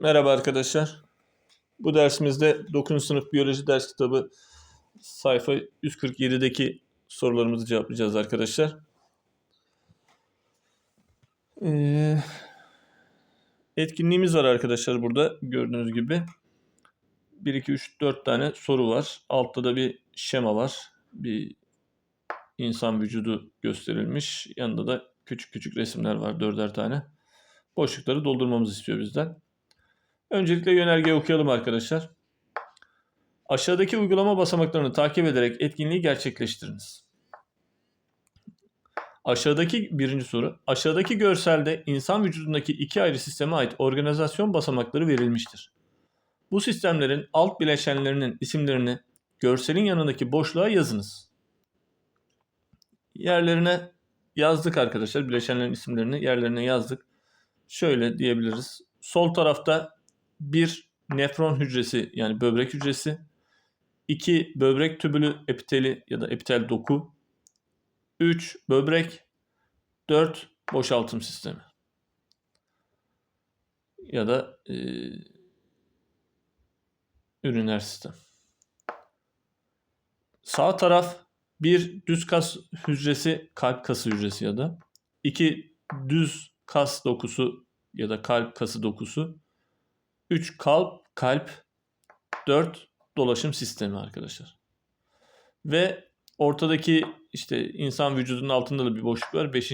Merhaba arkadaşlar. Bu dersimizde 9. sınıf biyoloji ders kitabı sayfa 147'deki sorularımızı cevaplayacağız arkadaşlar. Ee, etkinliğimiz var arkadaşlar burada gördüğünüz gibi. 1, 2, 3, 4 tane soru var. Altta da bir şema var. Bir insan vücudu gösterilmiş. Yanında da küçük küçük resimler var dörder tane. Boşlukları doldurmamızı istiyor bizden. Öncelikle yönergeyi okuyalım arkadaşlar. Aşağıdaki uygulama basamaklarını takip ederek etkinliği gerçekleştiriniz. Aşağıdaki birinci soru. Aşağıdaki görselde insan vücudundaki iki ayrı sisteme ait organizasyon basamakları verilmiştir. Bu sistemlerin alt bileşenlerinin isimlerini görselin yanındaki boşluğa yazınız. Yerlerine yazdık arkadaşlar. Bileşenlerin isimlerini yerlerine yazdık. Şöyle diyebiliriz. Sol tarafta bir nefron hücresi yani böbrek hücresi, iki böbrek tübülü epiteli ya da epitel doku, 3 böbrek, 4 boşaltım sistemi. Ya da e, üriner sistem. Sağ taraf bir düz kas hücresi, kalp kası hücresi ya da. İki düz kas dokusu ya da kalp kası dokusu 3 kalp, kalp, 4 dolaşım sistemi arkadaşlar. Ve ortadaki işte insan vücudunun altında da bir boşluk var. 5.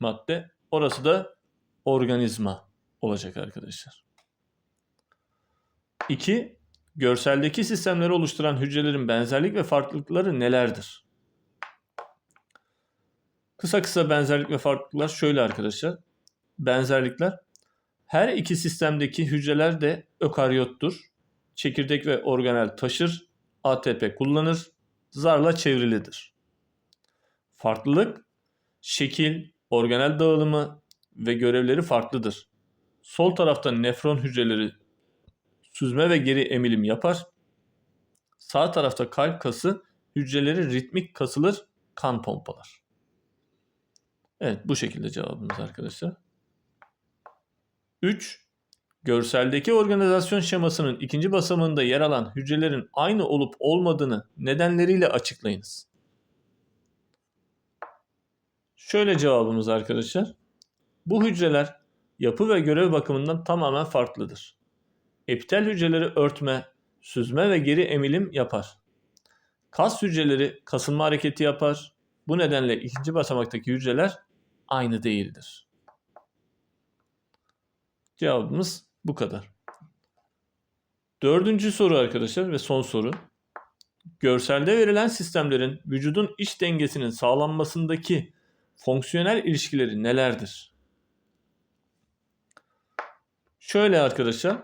madde. Orası da organizma olacak arkadaşlar. 2. Görseldeki sistemleri oluşturan hücrelerin benzerlik ve farklılıkları nelerdir? Kısa kısa benzerlik ve farklılıklar şöyle arkadaşlar. Benzerlikler her iki sistemdeki hücreler de ökaryottur. Çekirdek ve organel taşır, ATP kullanır, zarla çevrilidir. Farklılık, şekil, organel dağılımı ve görevleri farklıdır. Sol tarafta nefron hücreleri süzme ve geri emilim yapar. Sağ tarafta kalp kası hücreleri ritmik kasılır, kan pompalar. Evet bu şekilde cevabımız arkadaşlar. 3. Görseldeki organizasyon şemasının ikinci basamağında yer alan hücrelerin aynı olup olmadığını nedenleriyle açıklayınız. Şöyle cevabımız arkadaşlar. Bu hücreler yapı ve görev bakımından tamamen farklıdır. Epitel hücreleri örtme, süzme ve geri emilim yapar. Kas hücreleri kasılma hareketi yapar. Bu nedenle ikinci basamaktaki hücreler aynı değildir. Cevabımız bu kadar. Dördüncü soru arkadaşlar ve son soru. Görselde verilen sistemlerin vücudun iç dengesinin sağlanmasındaki fonksiyonel ilişkileri nelerdir? Şöyle arkadaşlar.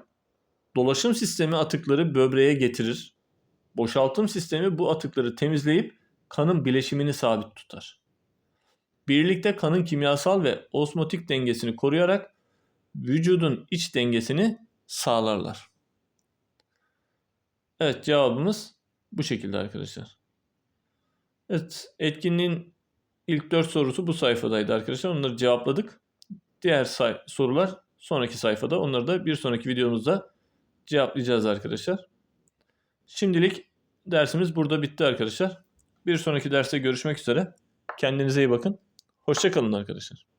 Dolaşım sistemi atıkları böbreğe getirir. Boşaltım sistemi bu atıkları temizleyip kanın bileşimini sabit tutar. Birlikte kanın kimyasal ve osmotik dengesini koruyarak vücudun iç dengesini sağlarlar. Evet cevabımız bu şekilde arkadaşlar. Evet etkinliğin ilk 4 sorusu bu sayfadaydı arkadaşlar. Onları cevapladık. Diğer say- sorular sonraki sayfada. Onları da bir sonraki videomuzda cevaplayacağız arkadaşlar. Şimdilik dersimiz burada bitti arkadaşlar. Bir sonraki derste görüşmek üzere. Kendinize iyi bakın. Hoşçakalın arkadaşlar.